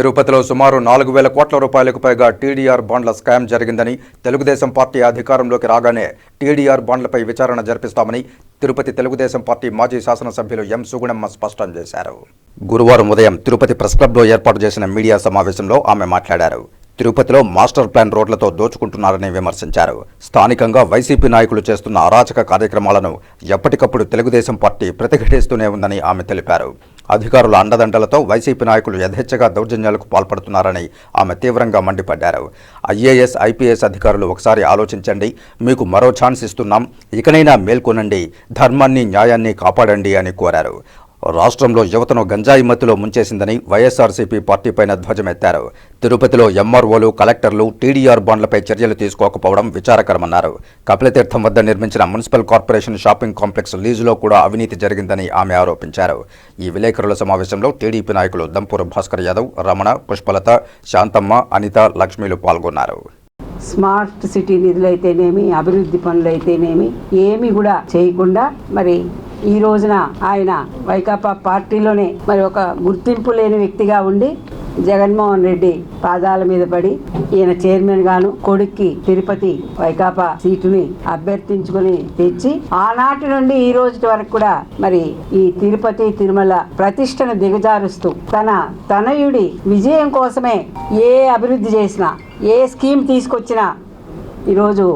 తిరుపతిలో సుమారు నాలుగు వేల కోట్ల రూపాయలకు పైగా టీడీఆర్ బాండ్ల స్కామ్ జరిగిందని తెలుగుదేశం పార్టీ అధికారంలోకి రాగానే టీడీఆర్ బాండ్లపై విచారణ జరిపిస్తామని తిరుపతి తెలుగుదేశం పార్టీ మాజీ శాసనసభ్యులు ఎం సుగుణమ్మ స్పష్టం చేశారు. గురువారం ఉదయం తిరుపతి ప్రెస్ క్లబ్లో ఏర్పాటు చేసిన మీడియా సమావేశంలో ఆమె మాట్లాడారు. తిరుపతిలో మాస్టర్ ప్లాన్ రోడ్లతో దోచుకుంటున్నారని విమర్శించారు. స్థానికంగా వైసీపీ నాయకులు చేస్తున్న అరాచక కార్యక్రమాలను ఎప్పటికప్పుడు తెలుగుదేశం పార్టీ ప్రతిఘటిస్తూనే ఉందని ఆమె తెలిపారు. అధికారుల అండదండలతో వైసీపీ నాయకులు యథేచ్ఛగా దౌర్జన్యాలకు పాల్పడుతున్నారని ఆమె తీవ్రంగా మండిపడ్డారు. ఐఏఎస్ ఐపీఎస్ అధికారులు ఒకసారి ఆలోచించండి మీకు మరో ఛాన్స్ ఇస్తున్నాం ఇకనైనా మేల్కొనండి ధర్మాన్ని న్యాయాన్ని కాపాడండి అని కోరారు. రాష్ట్రంలో యువతను గంజాయి మత్తులో ముంచేసిందని వైఎస్ఆర్సీపీ పార్టీపైన ధ్వజమెత్తారు. తిరుపతిలో ఎంఆర్ఓలు కలెక్టర్లు టీడీఆర్ బాండ్లపై చర్యలు తీసుకోకపోవడం విచారకరమన్నారు. కపిలతీర్థం వద్ద నిర్మించిన మున్సిపల్ కార్పొరేషన్ షాపింగ్ కాంప్లెక్స్ లీజులో కూడా అవినీతి జరిగిందని ఆమె ఆరోపించారు. ఈ విలేకరుల సమావేశంలో టీడీపీ నాయకులు దంపూరు భాస్కర్ యాదవ్ రమణ పుష్పలత శాంతమ్మ అనిత లక్ష్మీలు పాల్గొన్నారు. స్మార్ట్ సిటీ నిధులైతేనేమి అభివృద్ధి పనులైతేనేమి ఏమి కూడా చేయకుండా మరి ఈ రోజున ఆయన వైకాపా పార్టీలోనే మరి ఒక గుర్తింపు లేని వ్యక్తిగా ఉండి జగన్మోహన్ రెడ్డి పాదాల మీద పడి ఈయన చైర్మన్ గాను కొడుక్కి తిరుపతి వైకాపా సీటుని అభ్యర్థించుకుని తెచ్చి ఆనాటి నుండి ఈ రోజు వరకు కూడా మరి ఈ తిరుపతి తిరుమల ప్రతిష్టను దిగజారుస్తూ తన తనయుడి విజయం కోసమే ఏ అభివృద్ధి చేసినా ఏ స్కీమ్ తీసుకొచ్చినా ఈరోజు